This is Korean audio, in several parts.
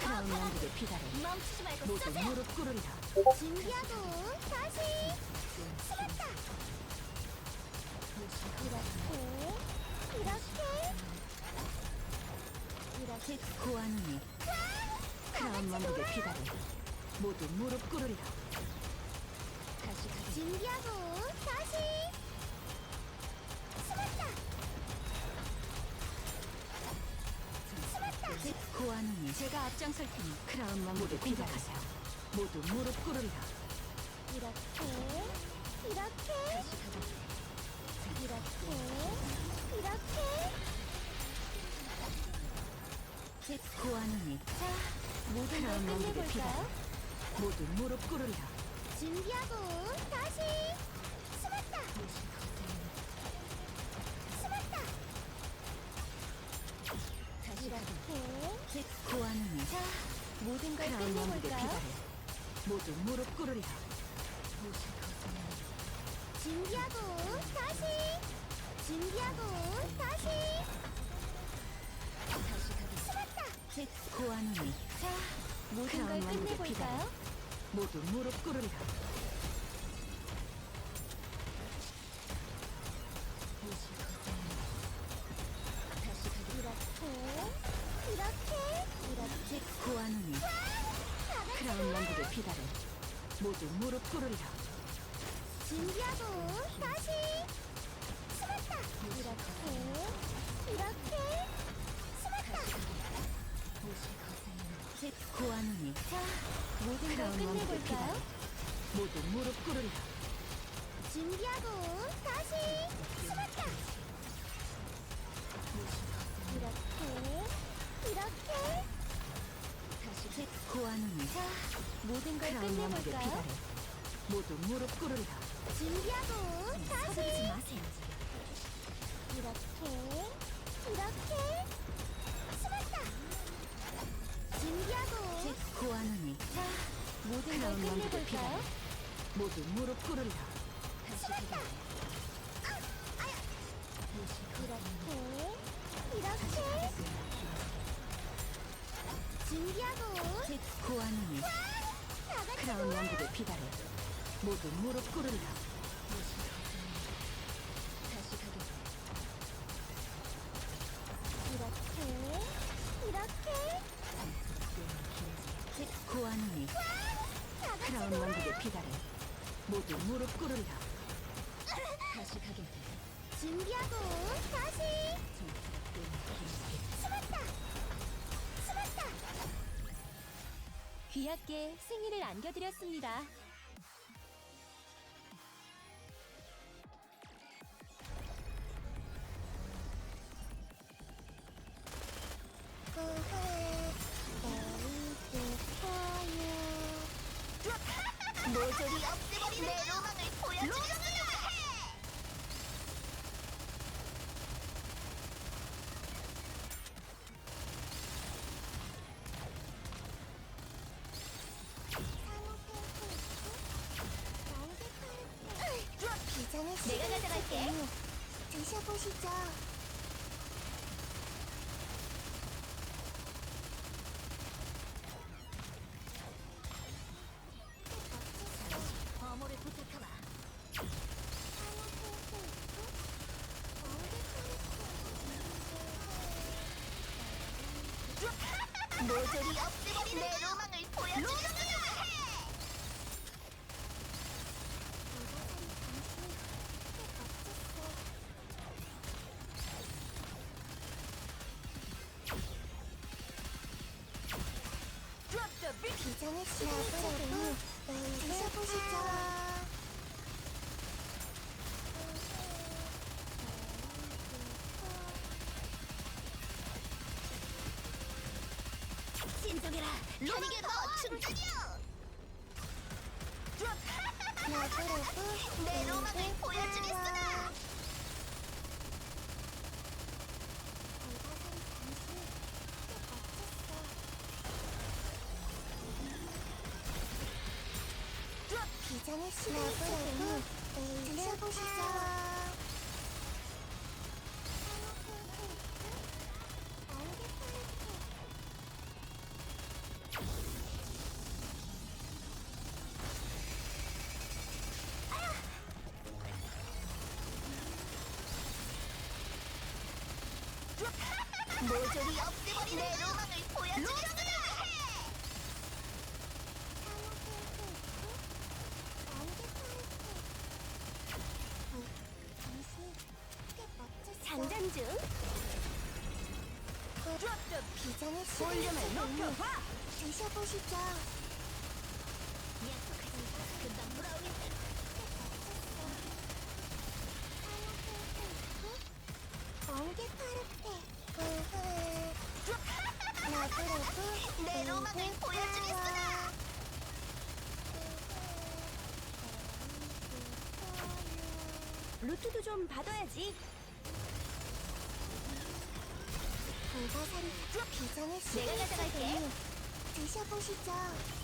크라운 왕국의 멈추지 말고 모두 쏘세요. 무릎 꿇으리라. 준비하고 다시. 이렇게 이렇게 이렇게 고아누니 크라운 왕국의 비달에 모두 무릎 꿇으리라. 다시 가자. 준비하고 고아누니 제가 앞장설 테니 크라운 왕국의 비달에 모두 무릎 꿇으리라. 이렇게 이렇게. 이렇게 이렇게. 고아누니 자 모든 걸 크라운 왕국의 비달에 끝내볼까요? 모두 무릎 꿇으리라. 준비하고 이렇게 고아누니 자 모든 걸 끝내볼까요? 모두 무릎 꿇으리라. 준비하고 다시 준비하고 다시 숨었다 고아누니 자 모든 걸 끝내볼까요? 모두 무릎 꿇으리라. 고아누니. 크라운 왕국의 비달에 모두 무릎 꿇으리라. 준비하고 다시. 숨었다. 이렇게 이렇게 숨었다 고아누니 자 모든 걸 크라운 왕국의 끝내볼까요? 모두 무릎 꿇으리라. 준비하고 다시. 숨었다. 이렇게 이렇게 고아누니 자 모든 걸 끝내볼까요? 모두 무릎 꿇으리라. 준비하고 다시 서두르지 마세요. 이렇게 이렇게 숨었다 준비하고 고아누니 자 모든 걸 끝내볼까요? 모두 무릎 꿇으리라. 숨었다 아, 아야. 이렇게 이렇게 준비하고 같이 크라운. 왕국의 비달에 모두 무릎 꿇으리라. 이렇게 이렇게 고아누니 다 같이 크라운. 왕국의 비달에 모두 무릎 꿇으리라. 다시 가게 준비하고 다시 귀하께 생일을 안겨드렸습니다. 모조리 없 드셔보시죠 비장의 드셔보시죠 진정해라! 로망의 너 충전이여! 내 로망을 보여주겠으나! 안녕하세요. 모조리 없애버리는 거 장전 중. 비장의 볼륨을 높여봐! 드셔보시죠. 금방 돌아오겠다. 번개 파르페. 러브러브. 내 로망을 보여주겠으나. 루트도 좀 받아야지. 불가사리 비장의 내가 가져갈게. 드셔보시죠.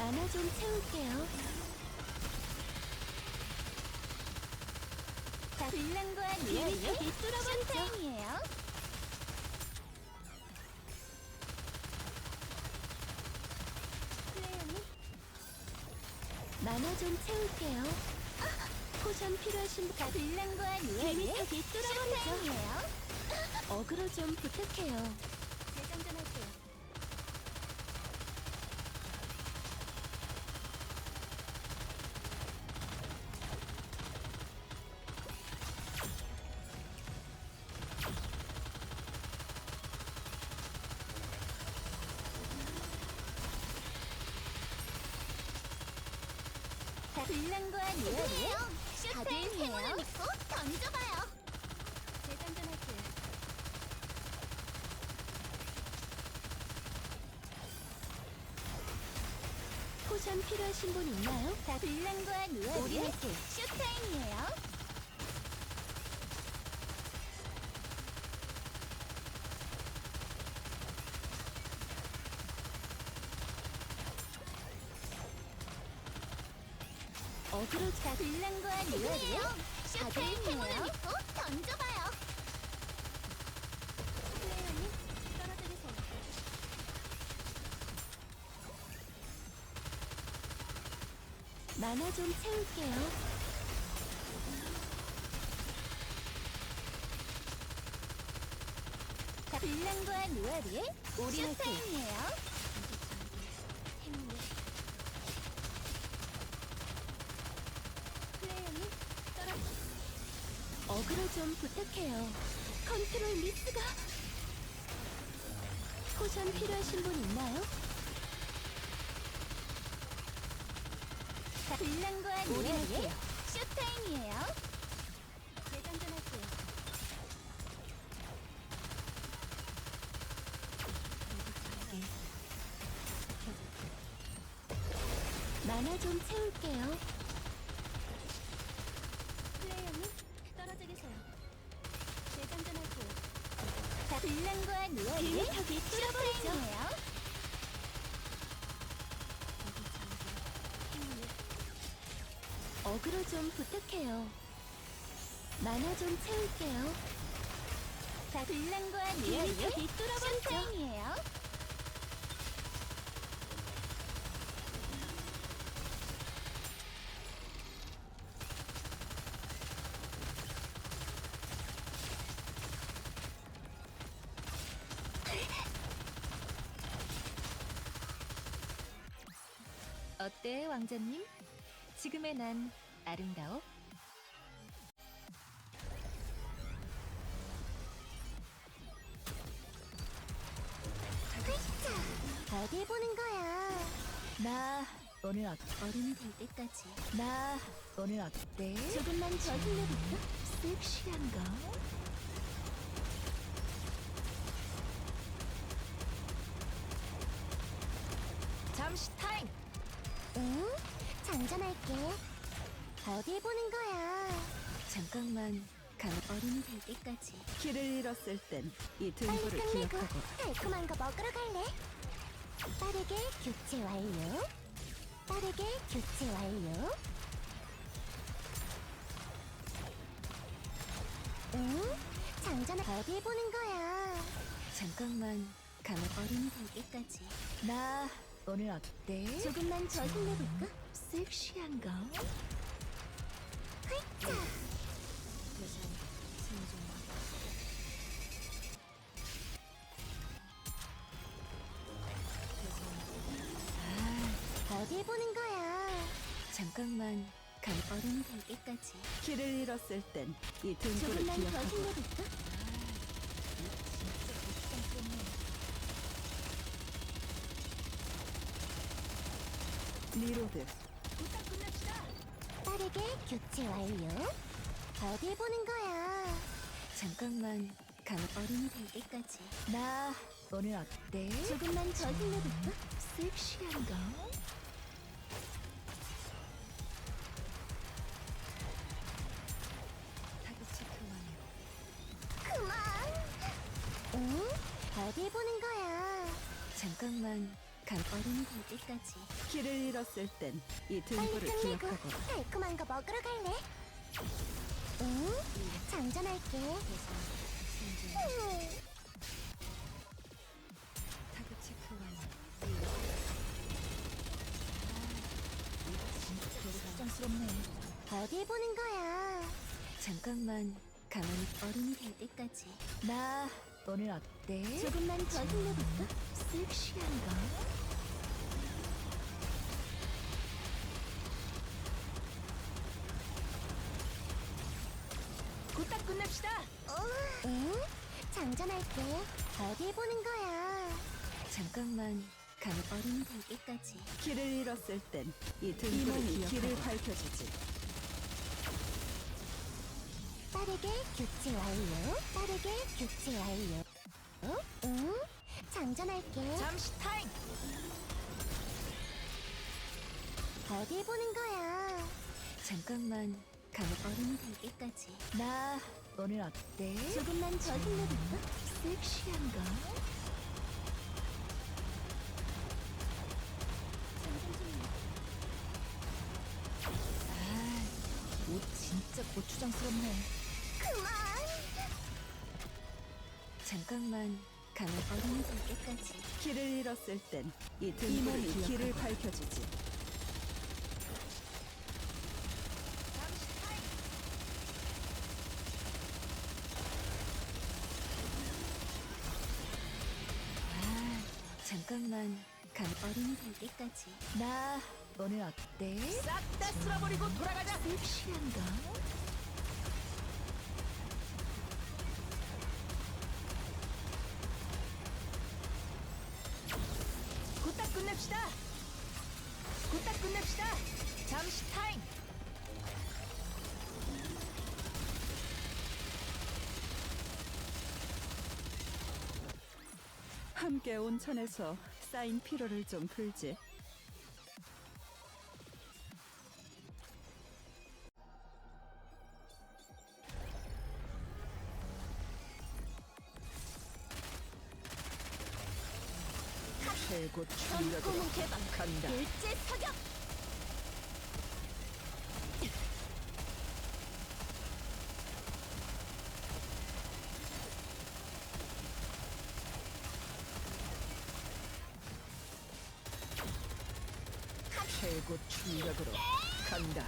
만화 좀 채울게요. 자, 빌랑과 니엘이 뚫어버리죠. 슈타임이에요. 만화 좀 채울게요. 포션 필요하신 분, 자, 빌랑과 니엘이 뚫어버리죠. 슈타임이에요. 어그로 좀 부탁해요. 재장전할게요. 다들 슈타임 해요? 행운을 믿고 던져봐요. 재장전할게요. 포션 필요하신 분 있나요? 자, 빌랑과 누아리 우리 화이팅! 슈타임이에요. 어그로 자, 누구예요? 다들 슈타임 행운을? 믿고 던져봐요. 플레이어님 떨어뜨리세요. 만화 좀 채울게요. 자, 빌랑과 누아리 우리 화이팅! 슈타임이에요. 플레이어님 떨어뜨 어그로 좀 부탁해요. 컨트롤 미스가 포션 필요하신 분 있나요? 우리 누아리 화이팅! 슈타임이에요. 재장전할게요. 만화 좀 채울게요. 뚫어버리죠. 어그로 좀 부탁해요. 만화 좀 채울게요. 자, 빌랑과 누아리 턱이 뚫어버리죠. 슈타임이에요. 어때, 왕자님? 지금의 난 아름다워? 어디 보는 거야? 나 오늘 어, 어른이 될 때까지. 나 오늘 어때? 조금만 더 힘내볼까? 섹시한가? 어디 보는 거야? 잠깐만 감 어른이 될 때까지 길을 잃었을 땐 이 빨리 등불을 끝내고 기억하고 달콤한 거 먹으러 갈래? 빠르게 교체 완료. 빠르게 교체 완료. 응? 장전을 어디 보는 거야? 잠깐만 가만 어른이 될 때까지 나 오늘 어때? 조금만 더 힘내볼까? 섹시한가? 자, 어디 보는 거야? 잠깐만 가만 어른이 될 때까지 길을 잃었을 땐 이 등불을 조금만 더 기억하고 힘내볼까? 리로드 빠르게 교체 완료. 어디 보는 거야? 잠깐만 가만 어른이 될 때까지 나 오늘 어때? 조금만 더 힘내볼까? 섹시한가? 그만. 응? 어디 보는 거야? 잠깐만 가만 어른이 될 때까지 길을 잃었을 땐 이 빨리 등불을 끝내고 기억하고 달콤한 거 먹으러 갈래? 응? 장전할게. 음. 타겟 체크 완료 걱정스럽네 어디 보는 거야? 잠깐만 가만히 어른이 될 때까지 나 오늘 어때? 조금만 더 힘내볼까? 섹시한가? 장전할게. 어디 보는 거야? 잠깐만 가만 어른이 될 때까지 길을 잃었을 땐 이 등불을 이몸이 길을 밝혀주지 빠르게 교체 완료. 빠르게 교체 완료. 어? 응? 장전할게. 잠시 타임 어디 보는 거야? 잠깐만 가만 어른이 될 때까지 나 오늘 어때? 조금만 더 힘내볼까? 섹시한가? 아, 옷 진짜 고추장스럽네. 그만! 잠깐만 가만 어른이 될 때까지 길을 잃었을 땐 이 등불이 길을 밝혀주지. 가만 어른이 될 때까지 나 오늘 어때? 싹 다 쓸어버리고 돌아가자. 섹시한가? 곧다 끝냅시다. 곧다 끝냅시다. 잠시 타임. 함께 온천에서 쌓인 피로를 좀 풀지. 최고 충격으로 전공 개방 간다. 일제 사격 최고 충격으로 간다.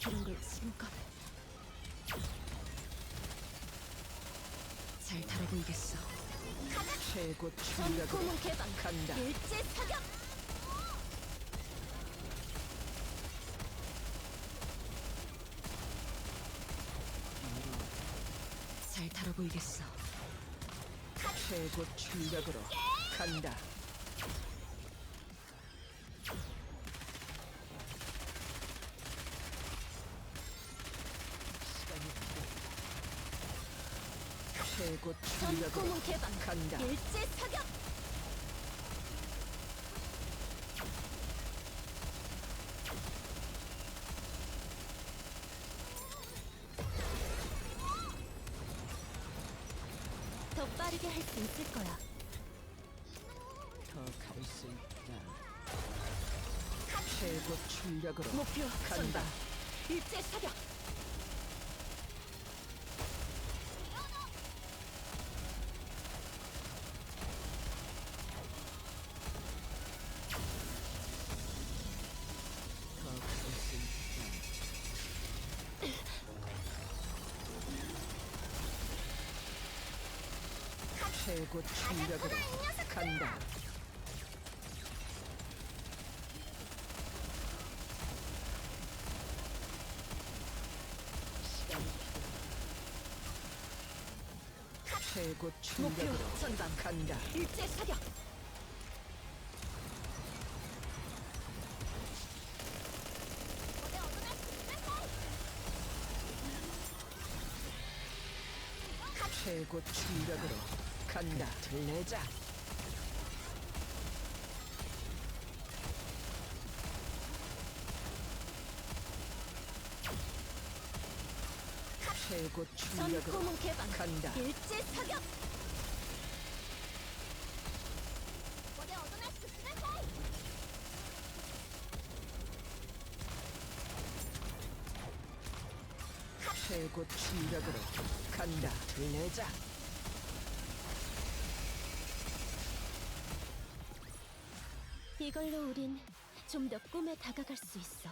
이런 걸 지금껏 잘 달아 보이겠어. 최고 충격으로 개방 간다. 일제 사격 잘 달아 보이겠어. 최고 충격으로 간다. 최고 개방 간다. 일제 사격 목표. 선방 일제 사격. 최고 출력으로 간다. 시간이 출력으로 목표 선방 간다. 일제 사격 최고 출력으로 간다. 들레자. 최고 출력으로 전고무 개방 간다. 일제 사격 어디 어디나 스페셜 최고 출력으로 간다. 들레자. 이걸로 우린 좀 더 꿈에 다가갈 수 있어